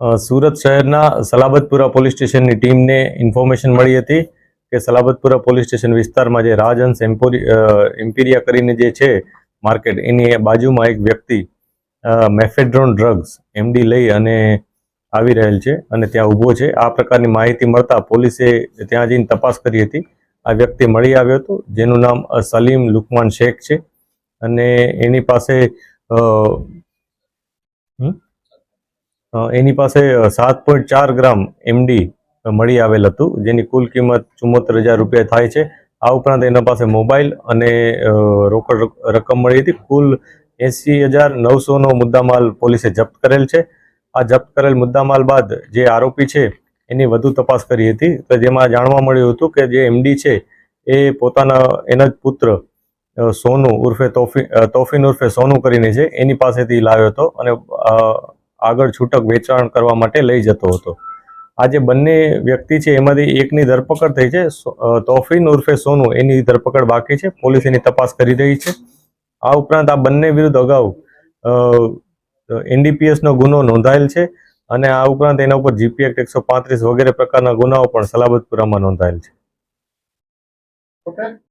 સુરત શહેરના સલાબતપુરા પોલીસ સ્ટેશનની ટીમને ઇન્ફોર્મેશન મળી હતી કે સલાબતપુરા પોલીસ સ્ટેશન વિસ્તારમાં જે રાજહંસ એમ્પોરી એમ્પિરિયા કરીને જે છે માર્કેટ, એની બાજુમાં એક વ્યક્તિ મેફેડ્રોન ડ્રગ્સ, એમડી લઈ અને આવી રહેલ છે અને ત્યાં ઊભો છે. આ પ્રકારની માહિતી મળતા પોલીસે ત્યાં જઈને તપાસ કરી હતી. આ વ્યક્તિ મળી આવ્યો હતો, જેનું નામ સલીમ લુકમાન શેખ છે અને એની પાસે એની પાસે સાત પોઈન્ટ ચાર ગ્રામ એમડી મળી આવેલ હતું, જેની કુલ કિંમત ચુમ્મોતેર હજાર રૂપિયા થાય છે. આ ઉપરાંત એના પાસે મોબાઈલ અને રોકડ રક- રકમ મળી હતી. કુલ એંસી હજાર નવસોનો મુદ્દામાલ પોલીસે જપ્ત કરેલ છે. આ જપ્ત કરેલ મુદ્દામાલ બાદ જે આરોપી છે, એની વધુ તપાસ કરી હતી. તો જેમાં જાણવા મળ્યું હતું કે જે એમડી છે, એ પોતાના, એના જ પુત્ર સોનું ઉર્ફે તોફી તોફીન ઉર્ફે સોનુ કરીને છે, એની પાસેથી લાવ્યો હતો અને આગળ છૂટક વેચાણ કરવા માટે લઈ જતો હતો. આ જે બંને વ્યક્તિ છે, એમાંથી એકની ધરપકડ થઈ છે તોફીન ઉર્ફે સોનુ, એની ધરપકડ બાકી છે, પોલીસ એની તપાસ કરી રહી છે. આ ઉપરાંત આ બંને વિરુદ્ધ અગાઉ એનડીપીએસનો ગુનો નોંધાયેલ છે અને આ ઉપરાંત એના ઉપર જીપી એક્ટ એકસો પાંત્રીસ વગેરે પ્રકારના ગુનાઓ પણ સલાબતપુરામાં નોંધાયેલ છે.